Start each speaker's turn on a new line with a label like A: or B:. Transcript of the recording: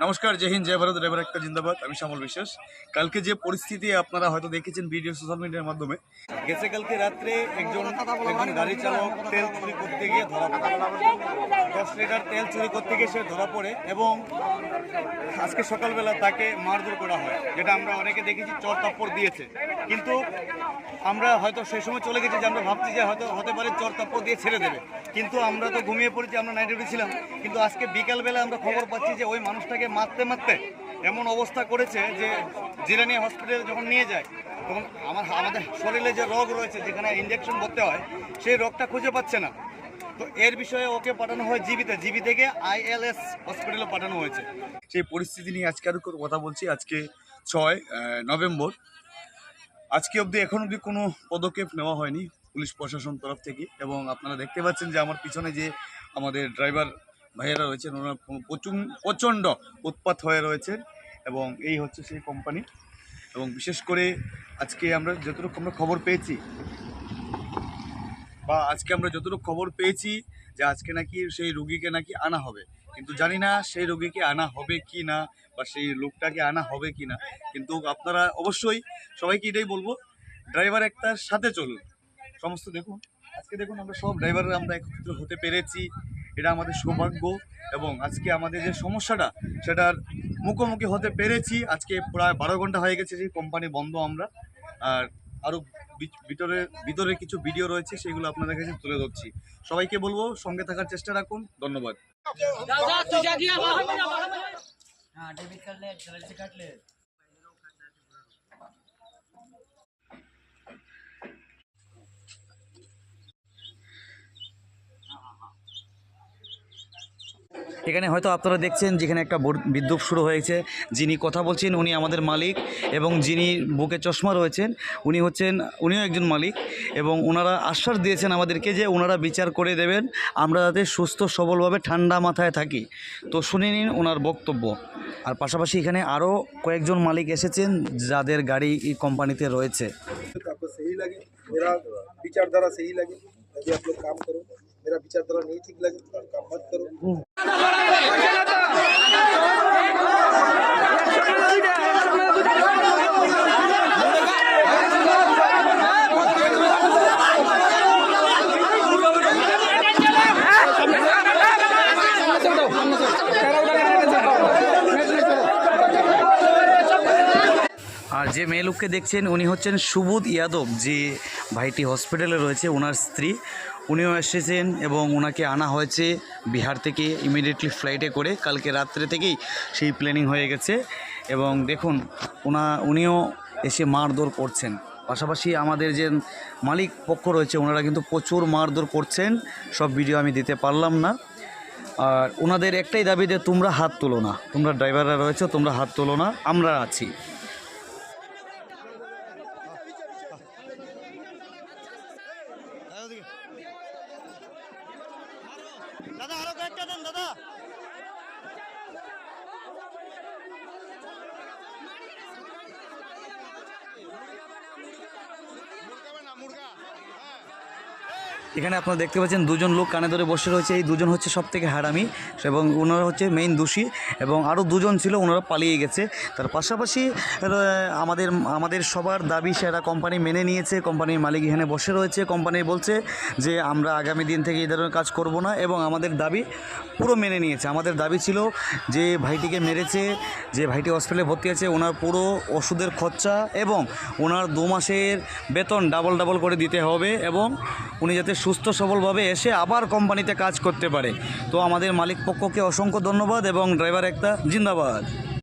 A: নমস্কার, জয় হিন্দ, জয় ভারত, ড্রাইভার একটা জিন্দাবাদ। আমি শ্যামল বিশ্বাস। কালকে যে পরিস্থিতি আপনারা হয়তো দেখেছেন ভিডিও সোশ্যাল মিডিয়ার মাধ্যমে গেছে কালকে রাত্রে একজন একজন গাড়ি চালক তেল চুরি করতে গিয়ে ধরা পড়ে। দশ লিটার তেল চুরি করতে গিয়ে সে ধরা পড়ে এবং আজকে সকালবেলা তাকে মারধর করা হয় যেটা আমরা অনেকে দেখেছি চর তাপ্পর দিয়েছে। কিন্তু আমরা হয়তো সেই সময় চলে গেছি যে আমরা ভাবছি যে হয়তো হতে পারে চর তাপ্পর দিয়ে ছেড়ে দেবে। কিন্তু আমরা তো ঘুমিয়ে পড়েছি আমরা নাইট ডিউটি ছিলাম। কিন্তু আজকে বিকালবেলা আমরা খবর পাচ্ছি যে ওই মানুষটাকে মারতে মারতে এমন অবস্থা করেছে যে জিরানি হসপিটালে যখন নিয়ে যায়, তখন আমার আমাদের শরীরে যে রোগ রয়েছে, যেখানে ইঞ্জেকশন করতে হয়, সেই রোগটা খুঁজে পাচ্ছে না। তো এর বিষয়ে ওকে পাঠানো হয় জিবিতে জিবি থেকে আইএলএস হসপিটালে পাঠানো হয়েছে। সেই পরিস্থিতি নিয়ে আজকে আরও কথা বলছি। আজকে ছয় নভেম্বর। আজকে অবধি এখন অবধি কোনো পদক্ষেপ নেওয়া হয়নি পুলিশ প্রশাসন তরফ থেকে। এবং আপনারা দেখতে পাচ্ছেন যে আমার পিছনে যে আমাদের ড্রাইভার ভাইয়েরা রয়েছেন, ওনারা প্রচুর প্রচণ্ড উৎপাত হয়ে রয়েছেন এবং এই হচ্ছে সেই কোম্পানি। এবং বিশেষ করে আজকে আমরা যতটুকু আমরা খবর পেয়েছি, বা আজকে আমরা যতটুকু খবর পেয়েছি যে আজকে নাকি সেই রুগীকে নাকি আনা হবে। কিন্তু জানি না সেই রোগীকে আনা হবে কি না, বা সেই লোকটাকে আনা হবে কি না। কিন্তু আপনারা অবশ্যই সবাইকে এটাই বলব, ড্রাইভার একটার সাথে চলুন। সমস্ত দেখুন, আজকে দেখুন আমরা সব ড্রাইভাররা আমরা একত্রিত হতে পেরেছি। এটা আমাদের সৌভাগ্য এবং আজকে আমাদের যে সমস্যাটা সেটার মুখোমুখি হতে পেরেছি। আজকে প্রায় বারো ঘণ্টা হয়ে গেছে যে কোম্পানি বন্ধ আমরা। আর আরও ভিতরে ভিতরে কিছু ভিডিও রয়েছে সেগুলো আপনাদের কাছে তুলে ধরছি। সবাইকে বলব সঙ্গে থাকার চেষ্টা রাখুন। ধন্যবাদ।
B: এখানে হয়তো আপনারা দেখছেন যেখানে একটা বোর- বিদ্যুৎ শুরু হয়েছে যিনি কথা বলছেন উনি আমাদের মালিক এবং যিনি বুকে চশমা রয়েছেন উনি হচ্ছেন উনিও একজন মালিক এবং ওনারা আশ্বাস দিয়েছেন আমাদেরকে যে ওনারা বিচার করে দেবেন আমরা যাতে সুস্থ সবলভাবে ঠান্ডা মাথায় থাকি তো শুনে নিন ওনার বক্তব্য আর পাশাপাশি এখানে আরও কয়েকজন মালিক এসেছেন যাদের গাড়ি এই কোম্পানিতে রয়েছে
C: आपको सही लगे मेरा विचारधारा सही लगे तभी आप लोग काम करो मेरा विचारधारा नहीं ठीक लगे तो काम मत करो।
B: আর যে মেয়ে লোককে দেখছেন, উনি হচ্ছেন সুবোধ ইয়াদব। যে ভাইটি হসপিটালে রয়েছে, ওনার স্ত্রী। উনিও এসেছেন এবং ওনাকে আনা হয়েছে বিহার থেকে ইমিডিয়েটলি ফ্লাইটে করে। কালকে রাত্রে থেকেই সেই প্ল্যানিং হয়ে গেছে এবং দেখুন, ওনা, উনিও এসে মারধর করছেন। পাশাপাশি আমাদের যে মালিক পক্ষ রয়েছে, ওনারা কিন্তু প্রচুর মারধর করছেন। সব ভিডিও আমি দিতে পারলাম না। আর ওনাদের একটাই দাবি যে তোমরা হাত তোলো না। তোমরা ড্রাইভাররা রয়েছে, তোমরা হাত তোলো না। আমরা আছি।
A: দাদা আরও কয়েকটা দেন দাদা
B: এখানে আপনারা দেখতে পাচ্ছেন দুজন লোক কানে ধরে বসে রয়েছে। এই দুজন হচ্ছে সব থেকে হারামি এবং ওনারা হচ্ছে মেইন দোষী এবং আরও দুজন ছিল ওনারা পালিয়ে গেছে। তার পাশাপাশি আমাদের আমাদের সবার দাবি সেরা কোম্পানি মেনে নিয়েছে কোম্পানির মালিক এখানে বসে রয়েছে। কোম্পানি বলছে যে, আমরা আগামী দিন থেকে এই ধরনের কাজ করব না এবং আমাদের দাবি পুরো মেনে নিয়েছে। আমাদের দাবি ছিল যে, ভাইটিকে মেরেছে, যে ভাইটি হসপিটালে ভর্তি আছে, ওনার পুরো ওষুধের খরচা এবং ওনার দু মাসের বেতন ডাবল ডাবল করে দিতে হবে এবং উনি যাতে সুস্থ সবলভাবে এসে আবার কোম্পানিতে কাজ করতে পারে। তো আমাদের মালিক পক্ষকে অসংখ্য ধন্যবাদ এবং ড্রাইভার একটা জিন্দাবাদ।